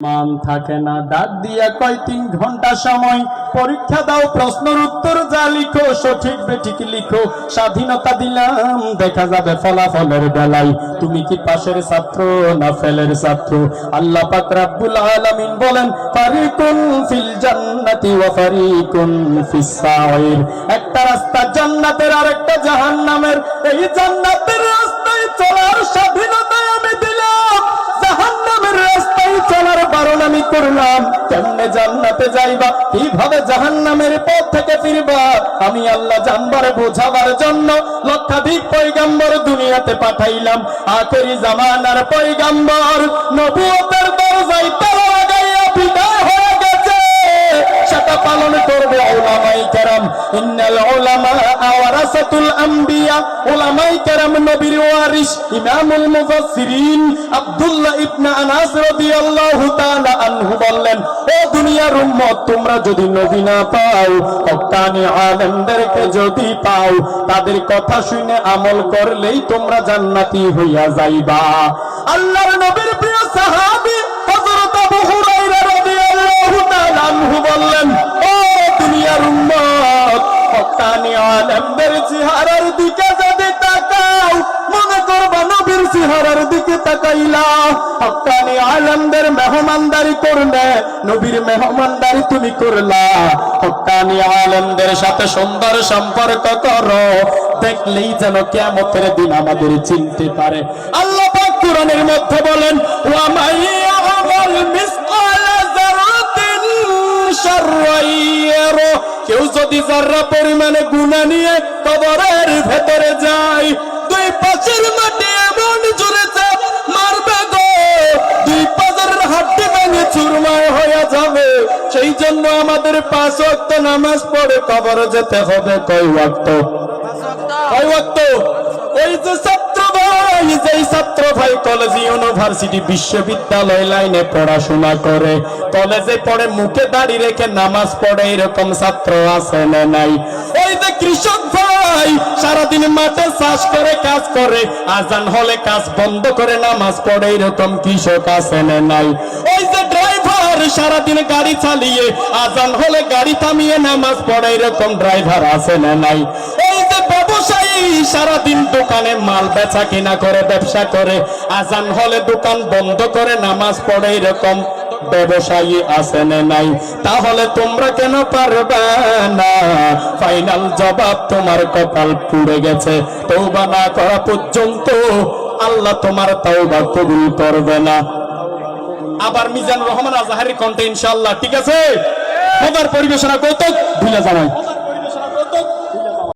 মান থাকে না। ডাক দিয়া কয়, তিন ঘণ্টা সময়, পরীক্ষা দাও, প্রশ্নের উত্তর যা লিখো, সঠিক বেঠিক লিখো। স্বাধীনতা দিলাম, দেখা যাবে ফলাফলের বেলায়। তুমি কি পাশের ছাত্র না ফেলের ছাত্র? আল্লাহ পাক রাব্বুল আলামিন বলেন, ফারিকুন ফিল জান্নাতি ওয়া ফারিকুন ফিস একটা রাস্তা জান্নাতের আর একটা জাহান্নামের। এই জান্নাতের রাস্তায় চলার স্বাধীনতা করলাম। কেমনে জান্নাতে যাইবা, কীভাবে জাহান্নামের পথ থেকে ফিরবা? আমি আল্লাহ জানবার, বোঝাবার জন্য লক্ষাধিক পৈগাম্বর দুনিয়াতে পাঠাইলাম। আখেরি জামানার পয়গাম্বর নবুয়তের দরজায় তালা লাগাইয়া বিদায় হয়ে গেছে। সেটা পালন করবে ওলামাই কেরাম। ইন্নাল ওলামা ওয়ারাসাতুল ওলামাই কেরাম, নবীর ওয়ারিস ইমামুল মুফাসসিরিন আব্দুল্লাহ ইবনে আনাস রাদিয়াল্লাহু তাআলা আনহু বললেন, ও দুনিয়ার উম্মত, তোমরা যদি নবী না পাও হক্কানি আলেমদেরকে যদি পাও, তাদের কথা শুনে আমল করলেই তোমরা জান্নাতি হইয়া যাইবা। আল্লাহর নবীর প্রিয় সাহাবী চেহারার দিকে যদি তাকাও, মনে করবা নবীর চেহারার দিকে তাকাইলা হক্কানি আলেমদের মেহমানদারি করলে, নবীর মেহমানদারি তুমি করলা। হক্কানি আলেমদের সাথে সুন্দর সম্পর্ক করো, দেখলেই যেন কিয়ামতের দিন আমাদের চিনতে পারে। আল্লাহ কোরআনের মধ্যে বলেন, ওয়া মাইয়ামাল মিসকালা যারাতিন কেউ যদি যারা পরিমাণে গুণা নিয়ে কবরের ভেতরে যায়, দুই পাশের মাটি এমন জোরে চাপ মারবে গো। দুই পাশের হাড্ডি ভেঙে চুরমায় হয়ে যাবে। সেই জন্য আমাদের পাঁচ ওয়াক্ত নামাজ পড়ে কবর যেতে হবে। কয় ওয়াক্ত? কয় ওয়াক্ত? ওই যে ছাত্র ভাই, যেই ছাত্র ইউনিভার্সিটি বিশ্ববিদ্যালয় লাইনে পড়াশোনা করে। কলেজে পড়ে, মুখে দাড়ি রেখে নামাজ পড়ে, এরকম ছাত্র আছে না নাই? ওই যে কৃষক ভাই, সারাদিন মাঠে চাষ করে, কাজ করে, আজান হলে কাজ বন্ধ করে নামাজ পড়ে, এরকম কৃষক আছে না নাই? ওই যে ড্রাইভার, সারাদিন গাড়ি চালিয়ে, আজান হলে গাড়ি থামিয়ে নামাজ পড়ে, এরকম ড্রাইভার আছে না নাই? ওই যে ব্যবসায়ী সারাদিন দোকানে মাল বেচা কিনা করে, ব্যবসা করে, আজান হলে দোকান বন্ধ করে, নামাজ পড়ে এরকম ব্যবসায়ী আছে না নাই? তাহলে তোমরা কেন পারবে না? ফাইনাল জবাব তোমার কপাল পুড়ে গেছে। তৌবা না করা পর্যন্ত আল্লাহ তোমার তৌবা কবুল করবে না। আবার মিজান রহমান আজাহারি কণ্ঠে ইনশাল্লাহ ঠিক আছে? পরিবেশনা কৌতুক ভুলে জানাই।